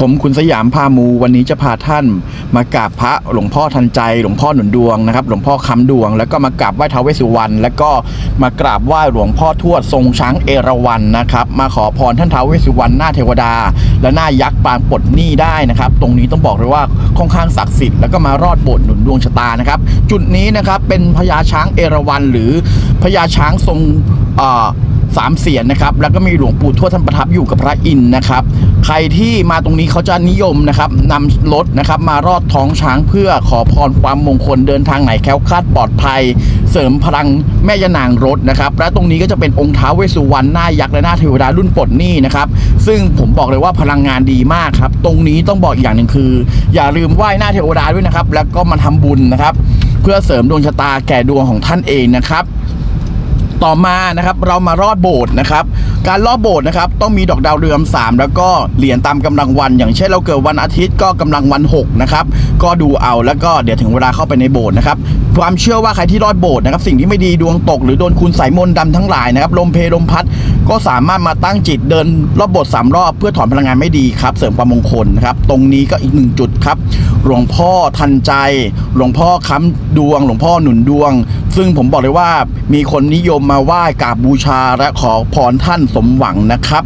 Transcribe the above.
ผมคุณสยามพามูวันนี้จะพาท่านมากราบพระหลวงพ่อทันใจ หลวงพ่อหนุนดวงนะครับ หลวงพ่อคำดวง แล้วก็มากราบไหว้ท้าวเวสสุวรรณแล้วก็มากราบไหว้หลวงพ่อทวดทรงช้างเอราวัณนะครับ มาขอพรท่านท้าวเวสสุวรรณหน้าเทวดา และหน้ายักษ์ปางปลดหนี้ได้นะครับ ตรงนี้ต้องบอกเลยว่าค่อนข้างศักดิ์สิทธิ์แล้วก็มารอดโบสถ์หนุนดวงชะตานะครับ จุดนี้นะครับเป็นพญาช้างเอราวัณหรือพญาช้างทรงอ่อ สามเสียนนะครับ แล้วก็มีหลวงปู่ทวดท่านประทับอยู่กับพระอินทร์นะครับ ใครที่มาตรงนี้เขาจะนิยมนะครับนำรถนะครับมารอดท้องช้างเพื่อขอพรความมงคลเดินทางไหนแคล้วคลาดปลอดภัย เสริมพลังแม่ยานางรถนะครับ และตรงนี้ก็จะเป็นองค์ท้าเวสุวรรณหน้ายักษ์และหน้าเทวดารุ่นปลดหนี้นะครับ ซึ่งผมบอกเลยว่าพลังงานดีมากครับ ตรงนี้ต้องบอกอีกอย่างหนึ่งคือ อย่าลืมไหว้หน้าเทวดาด้วยนะครับ แล้วก็มาทำบุญนะครับ เพื่อเสริมดวงชะตาแก่ดวงของท่านเองนะครับ ต่อมานะครับเรามารอดโบสถ์นะครับการรอดโบสถ์นะครับต้องมีดอกดาวเรือง3 แล้วก็เหรียญตามกำลังวัน อย่างเช่นเราเกิดวันอาทิตย์ก็กำลังวัน6นะครับก็ดูเอาแล้วก็เดี๋ยวถึงเวลาเข้าไปในโบสถ์นะครับความเชื่อว่าใครที่รอดโบสถ์นะครับสิ่งที่ไม่ดีดวงตก หรือโดนคุณใส่มนต์ดำทั้งหลายนะครับลมเพลมพัดก็สามารถมาตั้งจิตเดินรอบโบสถ์สามรอบเพื่อถอนพลังงานไม่ดีครับ เสริมความมงคลนะครับ ตรงนี้ก็อีกหนึ่งจุดครับ หลวงพ่อทันใจ หลวงพ่อค้ำดวง หลวงพ่อหนุนดวง ซึ่งผมบอกเลยว่ามีคนนิยมมาไหว้กราบบูชาและขอพรท่านสมหวังนะครับ